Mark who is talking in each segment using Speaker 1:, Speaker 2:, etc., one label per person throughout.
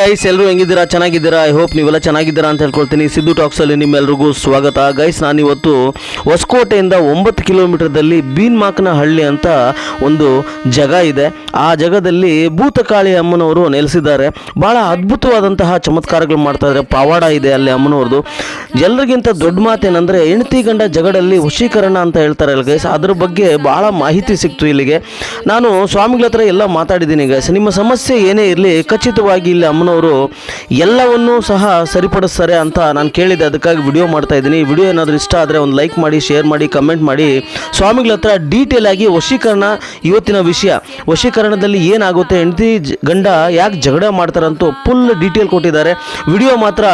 Speaker 1: Guys ಎಲ್ಲರೂ ಹೆಂಗಿದ್ದೀರಾ? ಚೆನ್ನಾಗಿದ್ದೀರಾ? I hope ನೀವೆಲ್ಲ ಚೆನ್ನಾಗಿದ್ದೀರಾ ಅಂತ ಹೇಳ್ಕೊಳ್ತೀನಿ. ಸಿದ್ದು ಟಾಕ್ಸಲ್ಲಿ ನಿಮ್ಮೆಲ್ರಿಗೂ ಸ್ವಾಗತ. ಗೈಸ್ ನಾನಿವತ್ತು ಹೊಸಕೋಟೆಯಿಂದ ಒಂಬತ್ತು ಕಿಲೋಮೀಟರ್ದಲ್ಲಿ ಬೀನ್ಮಾಕ್ನ ಹಳ್ಳಿ ಅಂತ ಒಂದು ಜಾಗ ಇದೆ. ಆ ಜಾಗದಲ್ಲಿ ಭೂತಕಾಳಿ ಅಮ್ಮನವರು ನೆಲೆಸಿದ್ದಾರೆ. ಭಾಳ ಅದ್ಭುತವಾದಂತಹ ಚಮತ್ಕಾರಗಳು ಮಾಡ್ತಾ ಇದ್ದಾರೆ ಪವಾಡ ಇದೆ ಅಲ್ಲಿ ಅಮ್ಮನವ್ರದ್ದು. ಎಲ್ಲರಿಗಿಂತ ದೊಡ್ಡ ಮಾತೇನೆಂದರೆ, ಹೆಂಡತಿ ಗಂಡ ಜಗಡಲ್ಲಿ ವಶೀಕರಣ ಅಂತ ಹೇಳ್ತಾರೆ ಅಲ್ಲಿ ಗೈಸ್ ಅದ್ರ ಬಗ್ಗೆ ಭಾಳ ಮಾಹಿತಿ ಸಿಕ್ತು ಇಲ್ಲಿಗೆ. ನಾನು ಸ್ವಾಮಿಗಳ ಹತ್ರ ಎಲ್ಲ ಮಾತಾಡಿದ್ದೀನಿ ಗೈಸ್ ನಿಮ್ಮ ಸಮಸ್ಯೆ ಏನೇ ಇರಲಿ, ಖಚಿತವಾಗಿ ಇಲ್ಲಿ ಅಮ್ಮನವರು ಎಲ್ಲವನ್ನೂ ಸಹ ಸರಿಪಡಿಸ್ತಾರೆ ಅಂತ ನಾನು ಕೇಳಿದೆ ಅದಕ್ಕಾಗಿ ವಿಡಿಯೋ ಮಾಡ್ತಾ ಇದ್ದೀನಿ. ವಿಡಿಯೋ ಏನಾದರೂ ಇಷ್ಟ ಆದರೆ ಒಂದು ಲೈಕ್ ಮಾಡಿ ಶೇರ್ ಮಾಡಿ ಕಮೆಂಟ್ ಮಾಡಿ. ಸ್ವಾಮಿಗಳ ಹತ್ರ ಡೀಟೇಲ್ ಆಗಿ ವಶೀಕರಣ ಇವತ್ತಿನ ವಿಷಯ. ವಶೀಕರಣದಲ್ಲಿ ಏನಾಗುತ್ತೆ? ಹೆಂಡತಿ ಗಂಡ ಯಾಕೆ ಜಗಳ ಮಾಡ್ತಾರಂತೂ ಫುಲ್ ಡೀಟೇಲ್ ಕೊಟ್ಟಿದ್ದಾರೆ. ವಿಡಿಯೋ ಮಾತ್ರ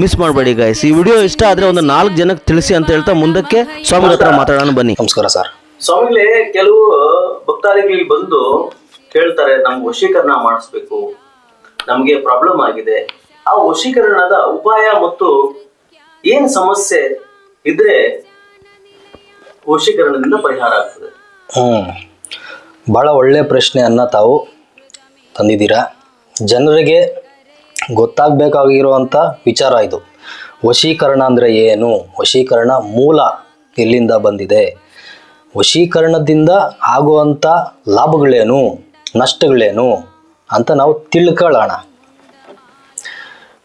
Speaker 1: ಮಿಸ್ ಮಾಡಬೇಡಿ ಗಾಯ್ಸ್ ಈ ವಿಡಿಯೋ ಇಷ್ಟ ಆದರೆ ಒಂದು ನಾಲ್ಕು ಜನಕ್ಕೆ ತಿಳಿಸಿ ಅಂತ ಹೇಳ್ತಾ ಮುಂದಕ್ಕೆ ಸ್ವಾಮಿಗಳ ಹತ್ರ ಮಾತಾಡೋಣ ಬನ್ನಿ.
Speaker 2: ನಮಸ್ಕಾರ ಸರ್
Speaker 1: ಸ್ವಾಮಿಗಳೇ ಕೆಲವು ಭಕ್ತಾದಿಗಳಿಗೆ ಬಂದು ಹೇಳ್ತಾರೆ ನಮ್ಗೆ ವಶೀಕರಣ ಮಾಡಿಸ್ಬೇಕು. ನಮಗೆ ಪ್ರಾಬ್ಲಮ್ ಆಗಿದೆ. ಆ ವಶೀಕರಣದ ಉಪಾಯ ಮತ್ತು ಏನ್ ಸಮಸ್ಯೆ ಇದ್ರೆ ವಶೀಕರಣದಿಂದ ಪರಿಹಾರ ಆಗ್ತದೆ.
Speaker 2: ಬಹಳ ಒಳ್ಳೆ ಒಳ್ಳೆಯ ಪ್ರಶ್ನೆಯನ್ನು ತಾವು ತಂದಿದ್ದೀರಾ. ಜನರಿಗೆ ಗೊತ್ತಾಗಬೇಕಾಗಿರುವಂಥ ವಿಚಾರ ಇದು. ವಶೀಕರಣ ಅಂದರೆ ಏನು? ವಶೀಕರಣ ಮೂಲ ಎಲ್ಲಿಂದ ಬಂದಿದೆ? ವಶೀಕರಣದಿಂದ ಆಗುವಂಥ ಲಾಭಗಳೇನು? ನಷ್ಟಗಳೇನು? ಅಂತ ನಾವು ತಿಳ್ಕೊಳ್ಳೋಣ.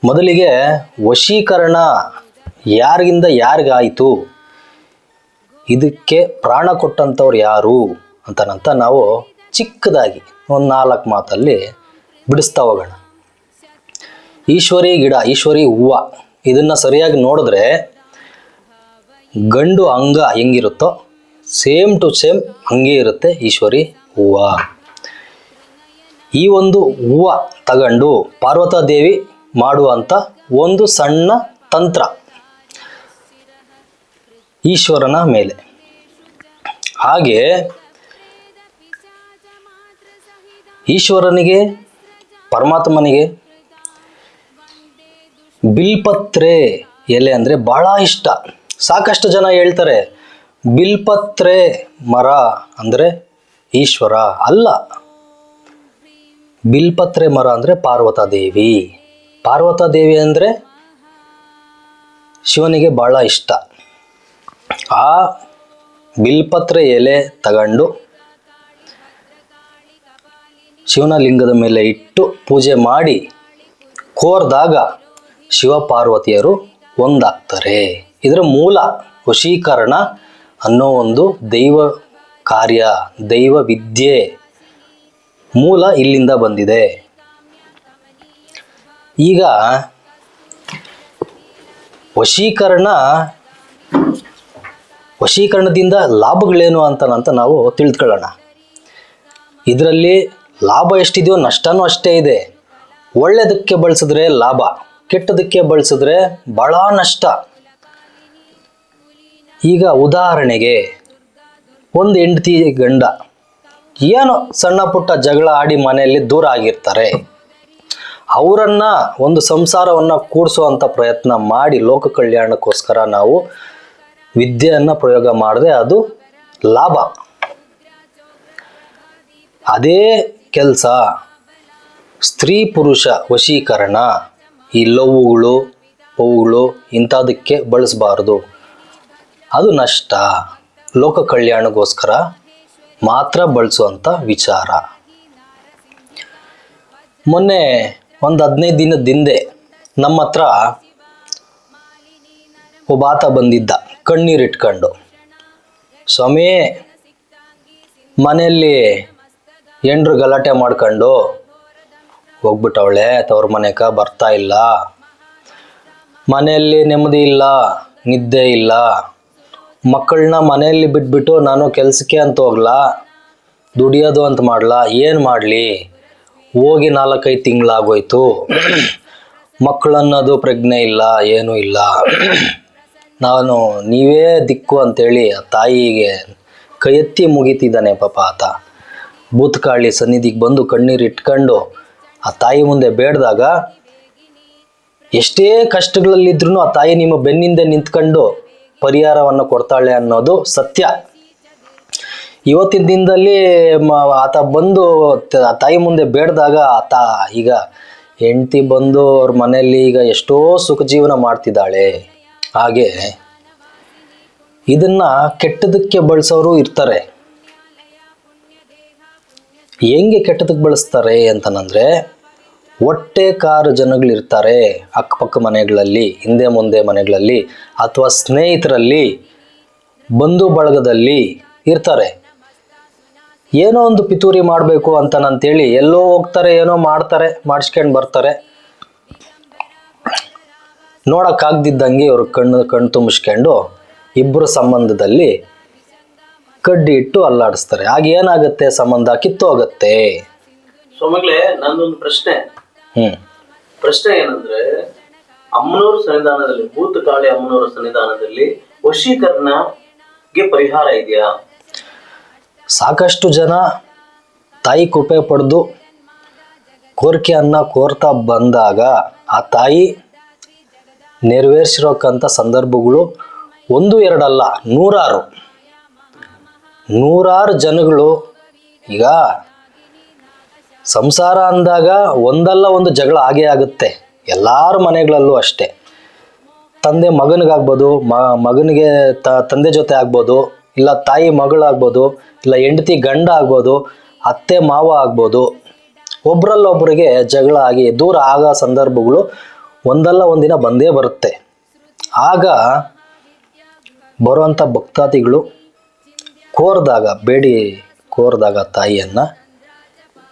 Speaker 2: ಮೊದಲಿಗೆ ವಶೀಕರಣ ಯಾರಿಗಿಂದ ಯಾರಿಗಾಯಿತು? ಇದಕ್ಕೆ ಪ್ರಾಣ ಕೊಟ್ಟಂಥವ್ರು ಯಾರು? ಅಂತನಂತ ನಾವು ಚಿಕ್ಕದಾಗಿ ಒಂದು ನಾಲ್ಕು ಮಾತಲ್ಲಿ ಬಿಡಿಸ್ತಾ ಹೋಗೋಣ. ಈಶ್ವರಿ ಗಿಡ, ಈಶ್ವರಿ ಹೂವು, ಇದನ್ನು ಸರಿಯಾಗಿ ನೋಡಿದ್ರೆ ಗಂಡು ಅಂಗ ಹೆಂಗಿರುತ್ತೋ, ಸೇಮ್ ಟು ಸೇಮ್ ಹಂಗೆ ಇರುತ್ತೆ ಈಶ್ವರಿ ಹೂವು. ಈ ಒಂದು ಹೂವು ತಗೊಂಡು ಪಾರ್ವತಾದೇವಿ ಮಾಡುವಂಥ ಒಂದು ಸಣ್ಣ ತಂತ್ರ. ಈಶ್ವರನ ಮೇಲೆ. ಹಾಗೆ ಈಶ್ವರನಿಗೆ, ಪರಮಾತ್ಮನಿಗೆ ಬಿಲ್ಪತ್ರೆ ಎಲೆ ಅಂದರೆ ಭಾಳ ಇಷ್ಟ. ಸಾಕಷ್ಟು ಜನ ಹೇಳ್ತಾರೆ, ಬಿಲ್ಪತ್ರೆ ಮರ ಅಂದರೆ ಈಶ್ವರ ಅಲ್ಲ. ಬಿಲ್ಪತ್ರೆ ಮರ ಅಂದರೆ ಪಾರ್ವತಾದೇವಿ. ಪಾರ್ವತಾದೇವಿ ಅಂದರೆ ಶಿವನಿಗೆ ಭಾಳ ಇಷ್ಟ. ಆ ಬಿಲ್ಪತ್ರೆ ಎಲೆ ತಗೊಂಡು ಶಿವನ ಲಿಂಗದ ಮೇಲೆ ಇಟ್ಟು ಪೂಜೆ ಮಾಡಿ ಕೋರ್ದಾಗ ಶಿವ ಪಾರ್ವತಿಯರು ಒಂದಾಗ್ತಾರೆ. ಇದರ ಮೂಲ ವಶೀಕರಣ ಅನ್ನೋ ಒಂದು ದೈವ ಕಾರ್ಯ, ದೈವ ವಿದ್ಯೆ. ಮೂಲ ಇಲ್ಲಿಂದ ಬಂದಿದೆ. ಈಗ ವಶೀಕರಣ, ವಶೀಕರಣದಿಂದ ಲಾಭಗಳೇನು ಅಂತ ನಾವು ತಿಳಿದುಕೊಳ್ಳೋಣ ಇದರಲ್ಲಿ ಲಾಭ ಎಷ್ಟಿದೆಯೋ ನಷ್ಟನೂ ಅಷ್ಟೇ ಇದೆ. ಒಳ್ಳೆಯದಕ್ಕೆ ಬಳಸಿದ್ರೆ ಲಾಭ, ಕೆಟ್ಟದಕ್ಕೆ ಬಳಸಿದ್ರೆ ಭಾಳ ನಷ್ಟ. ಈಗ ಉದಾಹರಣೆಗೆ, ಒಂದು ಹೆಂಡತಿ ಗಂಡ. ಏನೋ ಸಣ್ಣ ಪುಟ್ಟ ಜಗಳ ಆಡಿ ಮನೆಯಲ್ಲಿ ದೂರ ಆಗಿರ್ತಾರೆ? ಅವರನ್ನ ಒಂದು ಸಂಸಾರವನ್ನು ಕೂಡಿಸುವಂಥ ಪ್ರಯತ್ನ ಮಾಡಿ ಲೋಕ ಕಲ್ಯಾಣಕ್ಕೋಸ್ಕರ ನಾವು ವಿದ್ಯೆಯನ್ನು ಪ್ರಯೋಗ ಮಾಡಿದೆ ಅದು ಲಾಭ. ಅದೇ ಕೆಲಸ. ಸ್ತ್ರೀ ಪುರುಷ ವಶೀಕರಣ. ಈ ಲವ್ವುಗಳು ಪವುಗಳು ಇಂಥದಕ್ಕೆ ಬಳಸಬಾರ್ದು. ಅದು ನಷ್ಟ. ಲೋಕ ಕಲ್ಯಾಣಕ್ಕೋಸ್ಕರ ಮಾತ್ರ ಬಳಸುವಂಥ ವಿಚಾರ. ಮೊನ್ನೆ ಒಂದು ಹದಿನೈದು ದಿನದ ಹಿಂದೆ ನಮ್ಮ ಹತ್ರ ಒಬ್ಬ ಆತ ಬಂದಿದ್ದ ಕಣ್ಣೀರಿಟ್ಕೊಂಡು ಸ್ವಾಮಿ, ಮನೆಯಲ್ಲಿ ಎಂಡ್ರು ಗಲಾಟೆ ಮಾಡ್ಕೊಂಡು ಹೋಗ್ಬಿಟ್ಟವಳೆ, ತವ್ರ ಮನೆಕ ಬರ್ತಾ ಇಲ್ಲ. ಮನೆಯಲ್ಲಿ ನೆಮ್ಮದಿ ಇಲ್ಲ, ನಿದ್ದೆ ಇಲ್ಲ. ಮಕ್ಕಳನ್ನ ಮನೆಯಲ್ಲಿ ಬಿಟ್ಬಿಟ್ಟು ನಾನು ಕೆಲಸಕ್ಕೆ ಅಂತ ಹೋಗ್ಲಾ? ದುಡಿಯೋದು ಅಂತ ಮಾಡ್ಲಾ? ಏನು ಮಾಡಲಿ? ಹೋಗಿ ನಾಲ್ಕೈದು ತಿಂಗಳಾಗೋಯ್ತು. ಮಕ್ಕಳನ್ನೋದು ಪ್ರಜ್ಞೆ ಇಲ್ಲ, ಏನೂ ಇಲ್ಲ. ನಾನು ನೀವೇ ದಿಕ್ಕು ಅಂತೇಳಿ ಆ ತಾಯಿಗೆ ಕೈ ಎತ್ತಿ ಮುಗಿತಿದ್ದಾನೆ ಪಾಪ ಆತ. ಭೂತಕಾಳಿ ಸನ್ನಿಧಿಗೆ ಬಂದು ಕಣ್ಣೀರು ಇಟ್ಕೊಂಡು ಆ ತಾಯಿ ಮುಂದೆ ಬೇಡ್ದಾಗ ಎಷ್ಟೇ ಕಷ್ಟಗಳಲ್ಲಿದ್ರೂ ಆ ತಾಯಿ ನಿಮ್ಮ ಬೆನ್ನಿಂದೆ ನಿಂತ್ಕೊಂಡು ಪರಿಹಾರವನ್ನು ಕೊಡ್ತಾಳೆ ಅನ್ನೋದು ಸತ್ಯ. ಇವತ್ತಿನ ದಿನದಲ್ಲಿ ಆತ ಬಂದು ತಾಯಿ ಮುಂದೆ ಬೇಡ್ದಾಗ ಆತ ಈಗ ಹೆಂಡತಿ ಬಂದು ಅವ್ರ ಮನೆಯಲ್ಲಿ ಈಗ ಎಷ್ಟೋ ಸುಖ ಜೀವನ ಮಾಡ್ತಿದ್ದಾಳೆ. ಹಾಗೆ ಇದನ್ನ ಕೆಟ್ಟದಕ್ಕೆ ಬಳಸೋರು ಇರ್ತಾರೆ. ಹೆಂಗೆ ಕೆಟ್ಟದಕ್ಕೆ ಬಳಸ್ತಾರೆ ಅಂತಂದ್ರೆ ಹೊಟ್ಟೆ ಕಾರು ಜನಗಳಿರ್ತಾರೆ ಅಕ್ಕಪಕ್ಕ ಮನೆಗಳಲ್ಲಿ, ಹಿಂದೆ ಮುಂದೆ ಮನೆಗಳಲ್ಲಿ ಅಥವಾ ಸ್ನೇಹಿತರಲ್ಲಿ, ಬಂಧು ಬಳಗದಲ್ಲಿ ಇರ್ತಾರೆ. ಏನೋ ಒಂದು ಪಿತೂರಿ ಮಾಡಬೇಕು ಅಂತನಂತೇಳಿ ಎಲ್ಲೋ ಹೋಗ್ತಾರೆ, ಏನೋ ಮಾಡ್ತಾರೆ, ಮಾಡಿಸ್ಕೊಂಡು ಬರ್ತಾರೆ. ನೋಡೋಕ್ಕಾಗ್ದಿದ್ದಂಗೆ ಇವರು ಕಣ್ಣು ಕಣ್ಣು ತುಂಬಿಸ್ಕೊಂಡು ಇಬ್ಬರು ಸಂಬಂಧದಲ್ಲಿ ಕಡ್ಡಿ ಇಟ್ಟು ಅಲ್ಲಾಡಿಸ್ತಾರೆ. ಆಗ ಏನಾಗುತ್ತೆ? ಸಂಬಂಧ ಕಿತ್ತೋಗತ್ತೆ.
Speaker 1: ಮಗಳೇ, ನಂದೊಂದು ಪ್ರಶ್ನೆ. ಪ್ರಶ್ನೆ ಏನಂದ್ರೆ ಅಮ್ಮನೂರು ಸನ್ನಿಧಾನದಲ್ಲಿ ಭೂತಕಾಳಿ ಅಮ್ಮನವರ ಸನ್ನಿಧಾನದಲ್ಲಿ ವಶೀಕರಣಗೆ ಪರಿಹಾರ ಇದೆಯಾ?
Speaker 2: ಸಾಕಷ್ಟು ಜನ ತಾಯಿ ಕೃಪೆ ಪಡೆದು ಕೋರಿಕೆಯನ್ನು ಕೋರ್ತಾ ಬಂದಾಗ ಆ ತಾಯಿ ನೆರವೇರಿಸಿರೋಕ್ಕಂಥ ಸಂದರ್ಭಗಳು ಒಂದು ಎರಡಲ್ಲ ನೂರಾರು. ನೂರಾರು ಜನಗಳು ಈಗ ಸಂಸಾರ ಅಂದಾಗ ಒಂದಲ್ಲ ಒಂದು ಜಗಳ ಆಗೇ ಆಗುತ್ತೆ. ಎಲ್ಲರ ಮನೆಗಳಲ್ಲೂ ಅಷ್ಟೇ. ತಂದೆ ಮಗನಿಗಾಗ್ಬೋದು, ಮ, ಮಗನಿಗೆ ತ, ತಂದೆ ಜೊತೆ ಆಗ್ಬೋದು, ಇಲ್ಲ ತಾಯಿ ಮಗಳಾಗ್ಬೋದು, ಇಲ್ಲ ಹೆಂಡತಿ ಗಂಡ ಆಗ್ಬೋದು, ಅತ್ತೆ ಮಾವ ಆಗ್ಬೋದು. ಒಬ್ರಲ್ಲೊಬ್ರಿಗೆ ಜಗಳ ಆಗಿ ದೂರ ಆಗೋ ಸಂದರ್ಭಗಳು ಒಂದಲ್ಲ ಒಂದಿನ ಬಂದೇ ಬರುತ್ತೆ. ಆಗ ಬರುವಂಥ ಭಕ್ತಾದಿಗಳು ಕೋರಿದಾಗ, ಬೇಡಿ ಕೋರಿದಾಗ ತಾಯಿಯನ್ನು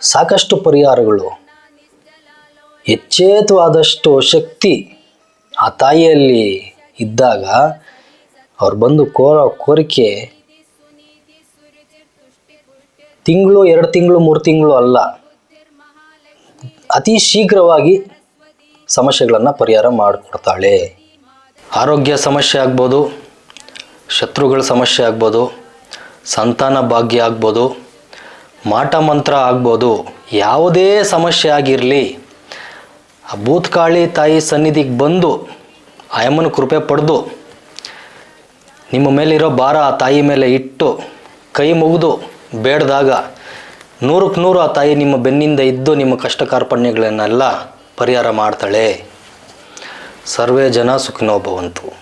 Speaker 2: ಸಾಕಷ್ಟು ಪರಿಹಾರಗಳು. ಎಚ್ಚೇತವಾದಷ್ಟು ಶಕ್ತಿ ಆ ತಾಯಿಯಲ್ಲಿ ಇದ್ದಾಗ ಅವ್ರು ಬಂದು ಕೋರೋ, ಕೋರಿಕೆ ತಿಂಗಳು, ಎರಡು ತಿಂಗಳು, ಮೂರು ತಿಂಗಳು ಅಲ್ಲ. ಅತಿ ಶೀಘ್ರವಾಗಿ ಸಮಸ್ಯೆಗಳನ್ನು ಪರಿಹಾರ ಮಾಡಿಕೊಡ್ತಾಳೆ. ಆರೋಗ್ಯ ಸಮಸ್ಯೆ ಆಗ್ಬೋದು, ಶತ್ರುಗಳ ಸಮಸ್ಯೆ ಆಗ್ಬೋದು, ಸಂತಾನ ಭಾಗ್ಯ ಆಗ್ಬೋದು. ಮಾಟ ಮಂತ್ರ ಆಗ್ಬೋದು. ಯಾವುದೇ ಸಮಸ್ಯೆ ಆಗಿರಲಿ, ಆ ಭೂತ್ಕಾಳಿ ತಾಯಿ ಸನ್ನಿಧಿಗೆ ಬಂದು ಆಯಮ್ಮನ ಕೃಪೆ ಪಡೆದು, ನಿಮ್ಮ ಮೇಲಿರೋ ಭಾರ ಆ ತಾಯಿ ಮೇಲೆ ಇಟ್ಟು, ಕೈ ಮುಗಿದು ಬೇಡ್ದಾಗ ನೂರಕ್ಕೆ ನೂರು ಆ ತಾಯಿ ನಿಮ್ಮ ಬೆನ್ನಿಂದ ಇದ್ದು ನಿಮ್ಮ ಕಷ್ಟ ಕಾರ್ಪಣ್ಯಗಳನ್ನೆಲ್ಲ ಪರಿಹಾರ ಮಾಡ್ತಾಳೆ. ಸರ್ವೇ ಜನ ಸುಖಿನೋ ಭವಂತು.